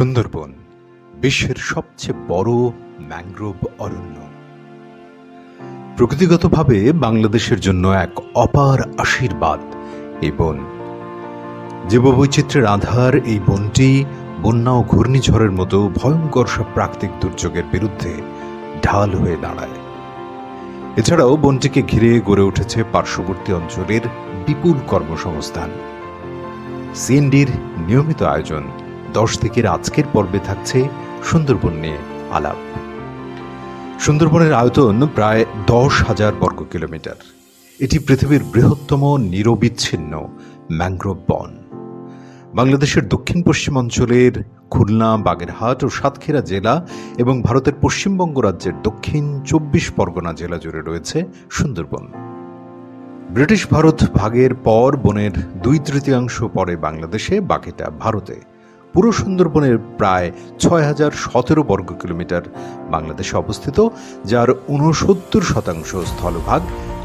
সুন্দরবন, বিশ্বের সবচেয়ে বড় ম্যাংগ্রোভ অরণ্য। প্রকৃতিগতভাবে বাংলাদেশের জন্য এক অপার আশীর্বাদ এই বন। জীববৈচিত্র্যের আধার এই বনটি বন্যা ও ঘূর্ণিঝড়ের মতো ভয়ঙ্কর সব প্রাকৃতিক দুর্যোগের বিরুদ্ধে ঢাল হয়ে দাঁড়ায়। এছাড়াও বনটিকে ঘিরে গড়ে উঠেছে পার্শ্ববর্তী অঞ্চলের বিপুল কর্মসংস্থান। সিএনডির নিয়মিত আয়োজন দশ দিকের আজকের পর্বে থাকছে সুন্দরবন নিয়ে আলাপ। সুন্দরবনের আয়তন প্রায় দশ হাজার বর্গ কিলোমিটার। এটি পৃথিবীর বৃহত্তম নিরবিচ্ছিন্ন ম্যাংগ্রোভ বন। বাংলাদেশের দক্ষিণ পশ্চিম অঞ্চলের খুলনা, বাগেরহাট ও সাতক্ষীরা জেলা এবং ভারতের পশ্চিমবঙ্গ রাজ্যের দক্ষিণ চব্বিশ পরগনা জেলা জুড়ে রয়েছে সুন্দরবন। ব্রিটিশ ভারত ভাগের পর বনের দুই তৃতীয়াংশ পড়ে বাংলাদেশে, বাকিটা ভারতে। পুরো সুন্দরবনের প্রায় ছয় হাজার সতেরো বর্গ কিলোমিটার বাংলাদেশে অবস্থিত, যার ঊনসত্তর শতাংশ স্থলভাগ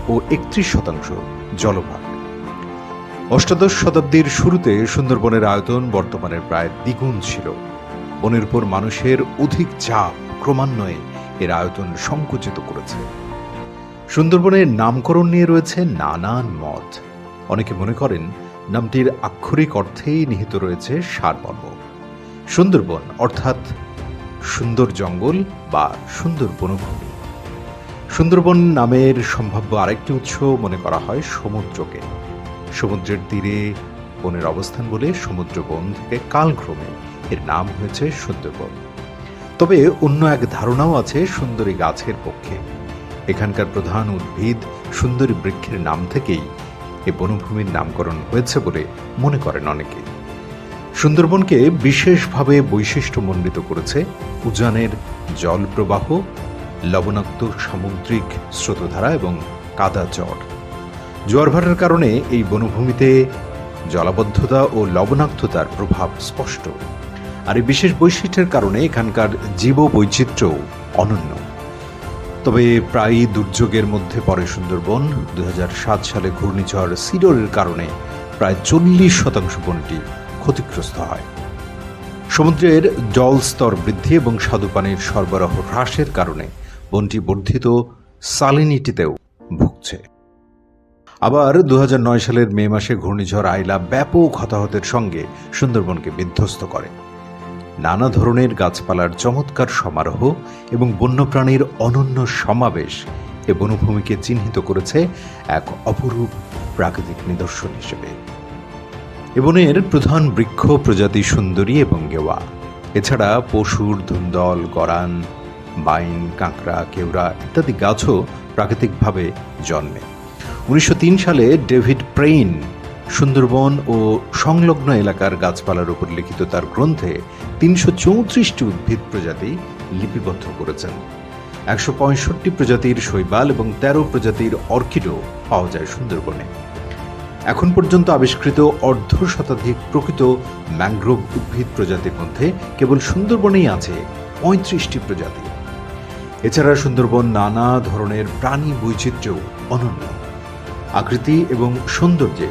ও একত্রিশ শতাংশ জলভাগ। অষ্টাদশ শতাব্দীর শুরুতে সুন্দরবনের আয়তন বর্তমানের প্রায় দ্বিগুণ ছিল। বনের উপর মানুষের অধিক চাপ ক্রমান্বয়ে এর আয়তন সংকুচিত করেছে। সুন্দরবনের নামকরণ নিয়ে রয়েছে নানান মত। অনেকে মনে করেন নামটির আক্ষরিক অর্থেই নিহিত রয়েছে সারমর্ম সুন্দরবন, অর্থাৎ সুন্দর জঙ্গল বা সুন্দর বনভূমি। সুন্দরবন নামের সম্ভাব্য আরেকটি উৎস মনে করা হয় সমুদ্রকে। সমুদ্রের তীরে বনের অবস্থান বলে সমুদ্র বন থেকে কালক্রমে এর নাম হয়েছে সুন্দরবন। তবে অন্য এক ধারণাও আছে সুন্দরী গাছের পক্ষে। এখানকার প্রধান উদ্ভিদ সুন্দরী বৃক্ষের নাম থেকেই এ বনভূমির নামকরণ হয়েছে বলে মনে করেন অনেকে। সুন্দরবনকে বিশেষভাবে বৈশিষ্ট্য বৈশিষ্ট্যমণ্ডিত করেছে উজানের জলপ্রবাহ, লবণাক্ত সামুদ্রিক স্রোতধারা এবং কাদা চর জোয়ার ভাটার কারণে এই বনভূমিতে জলাবদ্ধতা ও লবণাক্ততার প্রভাব স্পষ্ট। আর এই বিশেষ বৈশিষ্ট্যের কারণে এখানকার জীব বৈচিত্র্যও অনন্য। তবে প্রায়ই দুর্যোগের মধ্যে পড়ে সুন্দরবন। দু হাজার সাত সালে ঘূর্ণিঝড় সিডোরের কারণে প্রায় চল্লিশ শতাংশ বনটি ক্ষতিগ্রস্ত হয়। সমুদ্রের জল স্তর বৃদ্ধি এবং স্বাদুপানির সরবরাহ হ্রাসের কারণে বনটি বর্ধিত সালিনিটিতেও ভুগছে। আবার দু হাজার নয় সালের মে মাসে ঘূর্ণিঝড় আইলা ব্যাপক হতাহতের সঙ্গে সুন্দরবনকে বিধ্বস্ত করে। নানা ধরনের গাছপালার চমৎকার সমারোহ এবং বন্যপ্রাণীর অনন্য সমাবেশ এ বনভূমিকে চিহ্নিত করেছে এক অপরূপ প্রাকৃতিক নিদর্শন হিসেবে। এবনের প্রধান বৃক্ষ প্রজাতি সুন্দরী এবং গেওয়া। এছাড়া পশুর ধুন্দল, গরান বাইন কাঁকড়া, কেওড়া ইত্যাদি গাছও প্রাকৃতিকভাবে জন্মে। উনিশশো তিন সালে ডেভিড প্রেইন সুন্দরবন ও সংলগ্ন এলাকার গাছপালার উপর লিখিত তার গ্রন্থে তিনশো চৌত্রিশটি উদ্ভিদ প্রজাতি লিপিবদ্ধ করেছেন। একশো পঁয়ষট্টি প্রজাতির শৈবাল এবং তেরো প্রজাতির অর্কিডও পাওয়া যায় সুন্দরবনে। এখন পর্যন্ত আবিষ্কৃত অর্ধ শতাধিক প্রকৃত ম্যানগ্রোভ উদ্ভিদ প্রজাতির মধ্যে কেবল সুন্দরবনেই আছে পঁয়ত্রিশটি প্রজাতি। এছাড়া সুন্দরবন নানা ধরনের প্রাণী বৈচিত্র্যও অনন্য। আকৃতি এবং সৌন্দর্যে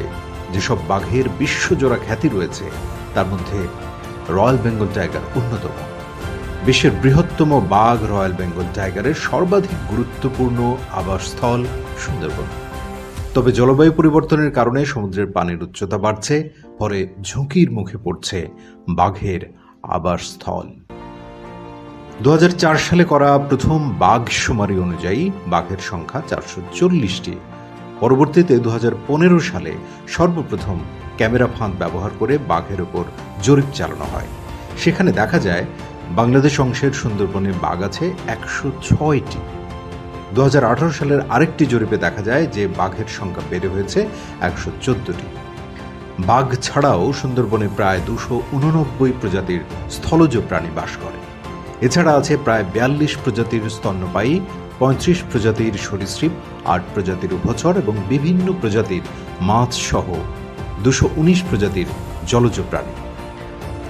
যেসব বাঘের বিশ্বজোড়া খ্যাতি রয়েছে, তার মধ্যে রয়্যাল বেঙ্গল টাইগার অন্যতম। বিশ্বের বৃহত্তম বাঘ রয়্যাল বেঙ্গল টাইগারের সর্বাধিক গুরুত্বপূর্ণ আবাসস্থল সুন্দরবন। তবে জলবায়ু পরিবর্তনের কারণে সমুদ্রের পানির উচ্চতা বাড়ছে, ফলে ঝুঁকির মুখে পড়ছে বাঘের আবাসস্থল। দু হাজার চার সালে করা প্রথম বাঘ শুমারি অনুযায়ী বাঘের সংখ্যা চারশো চল্লিশটি। পরবর্তীতে দু হাজার পনেরো সালে সর্বপ্রথম ক্যামেরা ফাঁদ ব্যবহার করে বাঘের ওপর জরিপ চালানো হয়। সেখানে দেখা যায়, বাংলাদেশ অংশের সুন্দরবনে বাঘ আছে একশো ছয়টি। দু হাজার আঠারো সালের আরেকটি জরিপে দেখা যায় যে বাঘের সংখ্যা বেড়ে হয়েছে একশো চোদ্দটি। বাঘ ছাড়াও সুন্দরবনে প্রায় দুশো উননব্বই প্রজাতির স্থলজ প্রাণী বাস করে। এছাড়া আছে প্রায় বিয়াল্লিশ প্রজাতির স্তন্যপায়ী পঁয়ত্রিশ প্রজাতির সরীসৃপ, আট প্রজাতির উভচর এবং বিভিন্ন প্রজাতির মাছ সহ দুশো উনিশ প্রজাতির জলজ প্রাণী।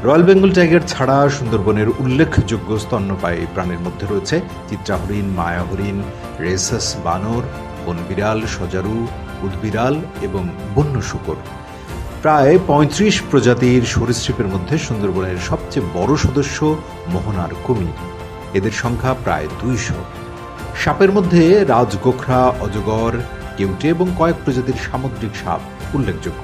রয়্যাল বেঙ্গল টাইগার ছাড়া সুন্দরবনের উল্লেখযোগ্য স্তন্যপায়ী প্রাণীর মধ্যে রয়েছে চিত্রা হরিণ মায়া হরিণ রেসাস বানর, বনবিড়াল, সজারু, উদ্বিড়াল এবং বন্য শুকর। প্রায় পঁয়ত্রিশ প্রজাতির সরীসৃপের মধ্যে সুন্দরবনের সবচেয়ে বড় সদস্য মোহনার কুমির। এদের সংখ্যা প্রায় দুইশো। সাপের মধ্যে রাজগোখরা অজগর, কেউটে এবং কয়েক প্রজাতির সামুদ্রিক সাপ উল্লেখযোগ্য।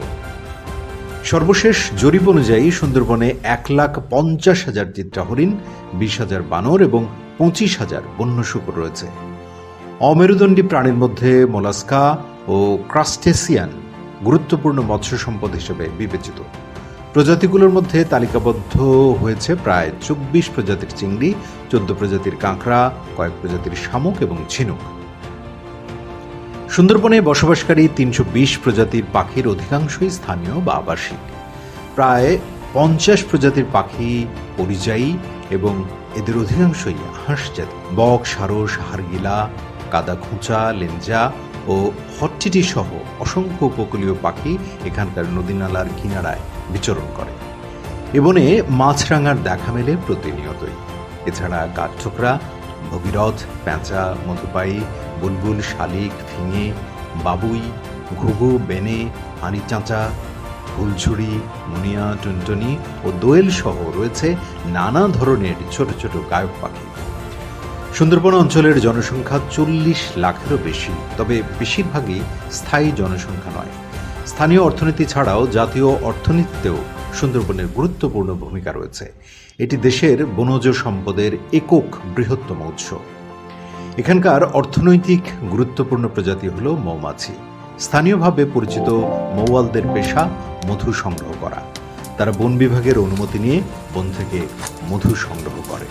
সর্বশেষ জরিপ অনুযায়ী সুন্দরবনে এক লাখ পঞ্চাশ হাজার চিত্রা হরিণ, বিশ হাজার বানর এবং পঁচিশ হাজার বন্য শুকর রয়েছে। অমেরুদণ্ডী প্রাণীর মধ্যে মোলাস্কা ও ক্রাস্টেসিয়ান গুরুত্বপূর্ণ মৎস্য সম্পদ হিসেবে বিবেচিত। প্রজাতিগুলোর মধ্যে তালিকাবদ্ধ হয়েছে প্রায় চব্বিশ প্রজাতির চিংড়ি, চোদ্দ প্রজাতির কাঁকড়া, কয়েক প্রজাতির শামুক এবং ঝিনুক। সুন্দরবনে বসবাসকারী তিনশো বিশ প্রজাতির পাখির অধিকাংশই স্থানীয় বা আবাসিক। প্রায় পঞ্চাশ প্রজাতির পাখি পরিযায়ী এবং এদের অধিকাংশই হাঁস জাতি। বক, সারস, হারগিলা কাদা খুঁচা লেঞ্জা ও হট্টিটি সহ অসংখ্য উপকূলীয় পাখি এখানকার নদীনালার কিনারায় বিচরণ করে। এবনে মাছরাঙার দেখা মেলে প্রতিনিয়তই। এছাড়া কাঠঠোকরা, ভগীরথ, প্যাঁচা মধুপাই বুলবুল, শালিক ফিঙে বাবুই, ঘুঘু, বেনে হাঁড়ি চাঁচা ফুলঝুড়ি, মুনিয়া, টুনটুনি ও দোয়েল সহ রয়েছে নানা ধরনের ছোট ছোট গায়ক পাখি। সুন্দরবন অঞ্চলের জনসংখ্যা চল্লিশ লাখেরও বেশি, তবে বেশিরভাগই স্থায়ী জনসংখ্যা নয়। স্থানীয় অর্থনীতি ছাড়াও জাতীয় অর্থনীতিতেও সুন্দরবনের গুরুত্বপূর্ণ ভূমিকা রয়েছে। এটি দেশের বনজ সম্পদের একক বৃহত্তম উৎস। এখানকার অর্থনৈতিক গুরুত্বপূর্ণ প্রজাতি হল মৌমাছি। স্থানীয়ভাবে পরিচিত মৌয়ালদের পেশা মধু সংগ্রহ করা। তারা বন বিভাগের অনুমতি নিয়ে বন থেকে মধু সংগ্রহ করে।